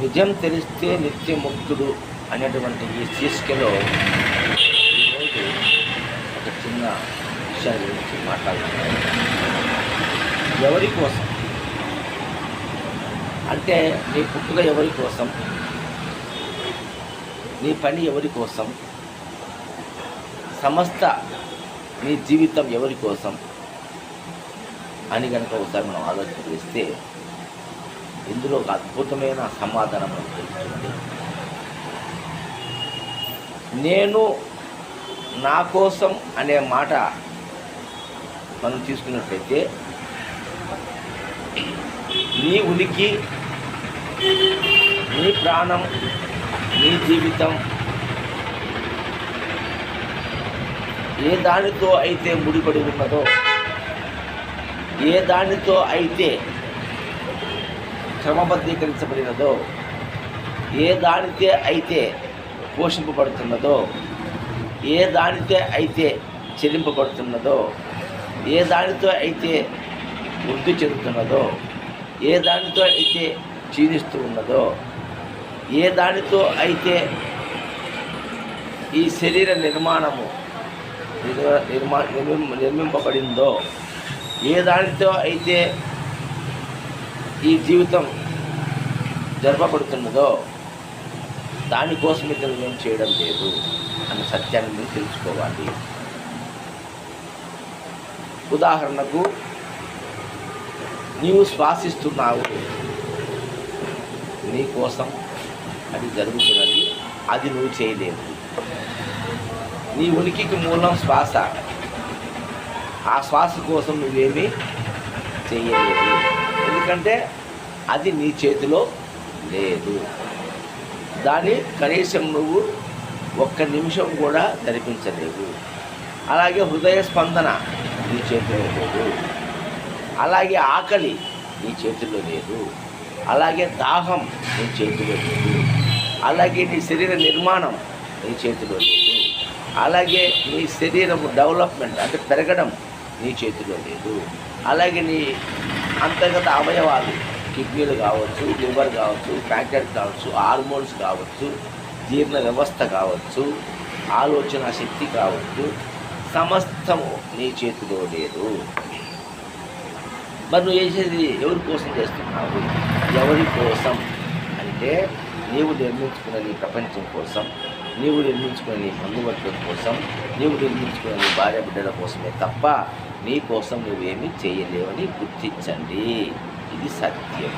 నిజం తెలిస్తే నిత్యముక్తుడు అనేటువంటి ఈ శీర్షికలో ఈరోజు ఒక చిన్న విషయం గురించి మాట్లాడుతున్నాను. ఎవరి కోసం? అంటే నీ పుట్టుక ఎవరి కోసం? నీ పని ఎవరి కోసం? సమస్త నీ జీవితం ఎవరి కోసం? అని కనుక ఒకసారి మనం ఆలోచన చేస్తే ఇందులో ఒక అద్భుతమైన సమాధానం తెలుస్తుంది. నేను నా కోసం అనే మాట మనం తీసుకున్నట్లయితే నీ ఉనికి నీ ప్రాణం నీ జీవితం ఏ దానితో అయితే ముడిపడి ఉన్నదో ఏ దానితో అయితే క్రమబద్ధీకరించబడినదో ఏ దానితే అయితే పోషింపబడుతున్నదో ఏ దానితో అయితే చెల్లింపబడుతున్నదో ఏ దానితో అయితే వృద్ధి చెందుతున్నదో ఏ దానితో అయితే క్షీణిస్తూ ఉన్నదో ఏ దానితో అయితే ఈ శరీర నిర్మాణము నిర్మా నిర్మిం- నిర్మింపబడిందో ఏ దానితో అయితే ఈ జీవితం జరపబడుతున్నదో దానికోసం ఇతను నేను చేయడం లేదు అన్న సత్యాన్ని మీరు తెలుసుకోవాలి. ఉదాహరణకు నీవు శ్వాసిస్తున్నావు. నీ కోసం అది జరుగుతున్నది అది నువ్వు చేయలేవు నీ ఉనికికి మూలం శ్వాస. ఆ శ్వాస కోసం నువ్వేమీ చేయలేవు ఎందుకంటే అది నీ చేతిలో లేదు. దాన్ని కనీసం నువ్వు ఒక్క నిమిషం కూడా జరిపించలేవు అలాగే హృదయ స్పందన నీ చేతిలో లేదు. అలాగే ఆకలి నీ చేతిలో లేదు. అలాగే దాహం నీ చేతిలో లేదు. అలాగే నీ శరీర నిర్మాణం నీ చేతిలో లేదు. అలాగే నీ శరీరం డెవలప్మెంట్ అంటే పెరగడం నీ చేతిలో లేదు. అలాగే నీ అంతర్గత అవయవాలు కిడ్నీలు కావచ్చు లివర్ కావచ్చు ప్యాంకెట్ కావచ్చు హార్మోన్స్ కావచ్చు జీర్ణ వ్యవస్థ కావచ్చు ఆలోచన శక్తి కావచ్చు సమస్తము నీ చేతిలో లేదు. మరి నువ్వు చేసేది? ఎవరి కోసం చేస్తున్నావు? ఎవరి కోసం? అంటే నీవు నిర్మించుకున్న నీ ప్రపంచం కోసం నీవు నిర్మించుకున్న నీ బంధువర్గం కోసం నీవు నిర్మించుకున్న నీ భార్య బిడ్డల కోసమే తప్ప నీ కోసం నువ్వేమీ చేయలేవని గుర్తించండి. de sete dias,